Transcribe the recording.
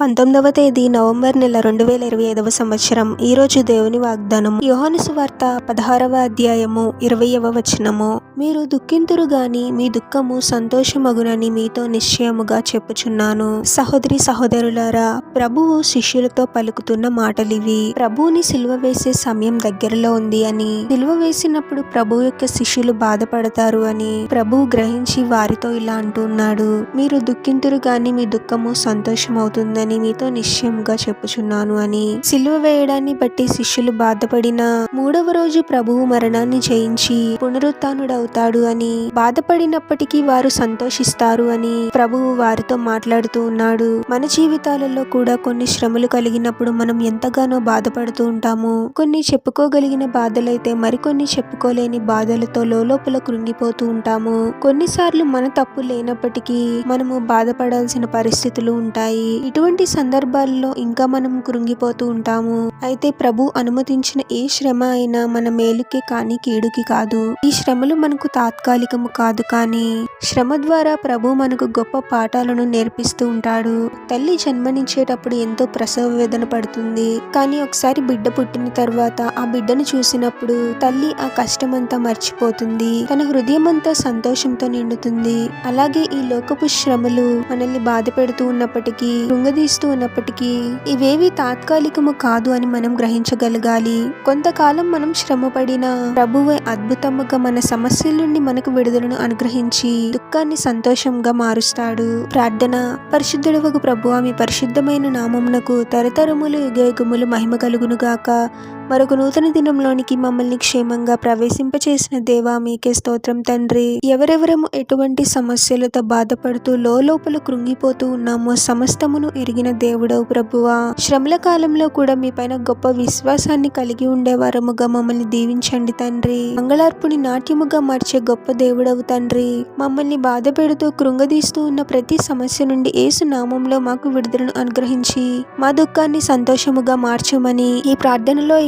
పంతొమ్మిదవ తేదీ నవంబర్ నెల రెండు వేల ఇరవై ఐదవ సంవత్సరం. ఈరోజు దేవుని వాగ్దానం యోహాను సువార్త పదహారవ అధ్యాయము ఇరవయవ వచనము. మీరు దుఃఖింతురు గాని మీ దుఃఖము సంతోషమగునని మీతో నిశ్చయముగా చెప్పుచున్నాను. సహోదరి సహోదరులారా ప్రభువు శిష్యులతో పలుకుతున్న మాటలివి. ప్రభువుని సిలువ వేసే సమయం దగ్గరలో ఉంది అని సిలువ వేసినప్పుడు ప్రభు యొక్క శిష్యులు బాధపడతారు అని ప్రభువు గ్రహించి వారితో ఇలా అంటున్నాడు మీరు దుఃఖింతురు గాని మీ దుఃఖము సంతోషమవుతుందని మీతో నిశ్చయంగా చెప్పుచున్నాను అని సిలువ వేయడాన్ని బట్టి శిష్యులు బాధపడిన మూడవ రోజు ప్రభువు మరణాన్ని జయించి అవుతాడు అని బాధపడినప్పటికీ వారు సంతోషిస్తారు అని ప్రభువు వారితో మాట్లాడుతూ ఉన్నాడు. మన జీవితాలలో కూడా కొన్ని శ్రమలు కలిగినప్పుడు మనం ఎంతగానో బాధపడుతూ ఉంటాము. కొన్ని చెప్పుకోగలిగిన బాధలైతే మరికొన్ని చెప్పుకోలేని బాధలతో లోపల కృంగిపోతూ ఉంటాము. కొన్నిసార్లు మన తప్పు లేనప్పటికీ మనము బాధపడాల్సిన పరిస్థితులు ఉంటాయి. ఇటువంటి సందర్భాల్లో ఇంకా మనం కృంగిపోతూ ఉంటాము. అయితే ప్రభు అనుమతించిన ఏ శ్రమ అయినా మన మేలుకే కానీ కీడుకి కాదు. ఈ శ్రమలు మన మనకు తాత్కాలికము కాదు కానీ శ్రమ ద్వారా ప్రభు మనకు గొప్ప పాఠాలను నేర్పిస్తూ ఉంటాడు. తల్లి జన్మనించేటప్పుడు ఎంతో ప్రసవ వేదన పడుతుంది. కానీ ఒకసారి బిడ్డ పుట్టిన తర్వాత ఆ బిడ్డను చూసినప్పుడు తల్లి ఆ కష్టమంతా మర్చిపోతుంది. తన హృదయం అంతా సంతోషంతో నిండుతుంది. అలాగే ఈ లోకపు శ్రమలు మనల్ని బాధ పెడుతూ ఉన్నప్పటికీ కృంగదీస్తూ ఉన్నప్పటికీ ఇవేవి తాత్కాలికము కాదు అని మనం గ్రహించగలగాలి. కొంతకాలం మనం శ్రమపడిన ప్రభువే అద్భుతముగా మన సమస్య సమస్యల నుండి మనకు విడుదలను అనుగ్రహించి దుఃఖాన్ని సంతోషంగా మారుస్తాడు. ప్రార్థన పరిశుద్ధుడవకు ప్రభు ఆమె పరిశుద్ధమైన నామమునకు తరతరములు యుగయుగములు మహిమ కలుగును గాక మరొక నూతన దినంలోనికి మమ్మల్ని క్షేమంగా ప్రవేశింపచేసిన దేవా మీకే స్తోత్రం తండ్రి. ఎవరెవరము ఎటువంటి సమస్యలతో బాధపడుతూ లోపల కృంగిపోతూ ఉన్నామో సమస్తమును ఎరిగిన దేవుడవు ప్రభువా. శ్రమల కాలంలో కూడా మీ పైన గొప్ప విశ్వాసాన్ని కలిగి ఉండేవారముగా మమ్మల్ని దీవించండి తండ్రి. మంగళార్పుని నాట్యముగా మార్చే గొప్ప దేవుడవు తండ్రి. మమ్మల్ని బాధ పెడుతూ కృంగదీస్తూ ఉన్న ప్రతి సమస్య నుండి ఏసు నామంలో మాకు విడుదలను అనుగ్రహించి మా దుఃఖాన్ని సంతోషముగా మార్చమని ఈ ప్రార్థనలో